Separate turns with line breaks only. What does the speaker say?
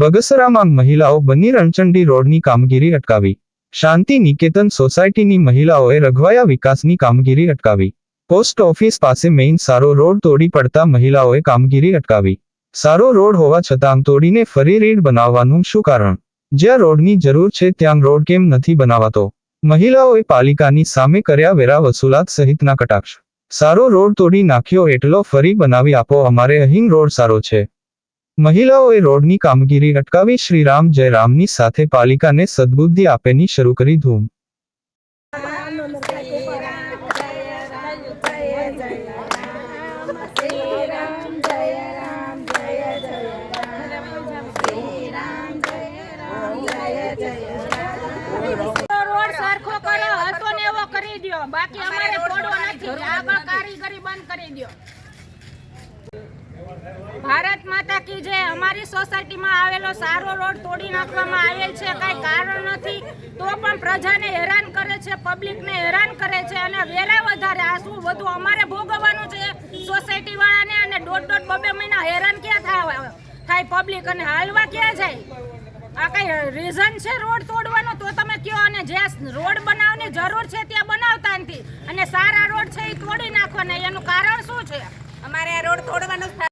બગસરામાં મહિલાઓ બની રણચંડી રોડની કામગીરી અટકાવી. શાંતિ નિકેતન સોસાયટીની મહિલાઓએ રઘવાયા વિકાસની કામગીરી અટકાવી. પોસ્ટ ઓફિસ પાસે મેઇન સારો રોડ તોડી પડતા મહિલાઓએ કામગીરી અટકાવી. સારો રોડ હોવા છતાં તોડીને ફરી રીડ બનાવવાનું શું કારણ? જ્યાં રોડની જરૂર છે ત્યાં રોડ કેમ નથી બનાવાતો? મહિલાઓએ પાલિકાની સામે કર્યા વેરા વસૂલાત સહિતના કટાક્ષ. સારો રોડ તોડી નાખ્યો એટલો ફરી બનાવી આપો અમારે અહીં રોડ સારો છે. મહિલાઓએ રોડની કામગીરી અટકાવી શ્રીરામ જયરામની સાથે પાલિકાને સદબુદ્ધિ આપેની શરૂ કરી ધૂમ.
બાકી અમારે નથી. આગળ કારીગરી બંધ કરી દ્યો. માતા કી જે અમારી સોસાયટીમાં આવેલો સારો રોડ તોડી નાખવામાં આવેલ છે, કઈ કારણ નથી. તો પણ પ્રજાને હેરાન કરે છે, પબ્લિકને હેરાન કરે છે અને વેરા વધારે. આ શું બધું અમારે ભોગવવાનું છે સોસાયટી વાળાને અને દોઢ દોઢ બબે મહિના હેરાન ક્યાં થાય થાય પબ્લિક અને હાલવા ક્યાં જાય? આ કઈ રીઝન છે રોડ તોડવાનો? તો તમે કયો અને જ્યાં રોડ બનાવવાની જરૂર છે ત્યાં બનાવતા નથી. અને સારા રોડ છે એ તોડી નાખવાના. એનું કારણ શું છે?
અમારે આ રોડ તોડવાનો જ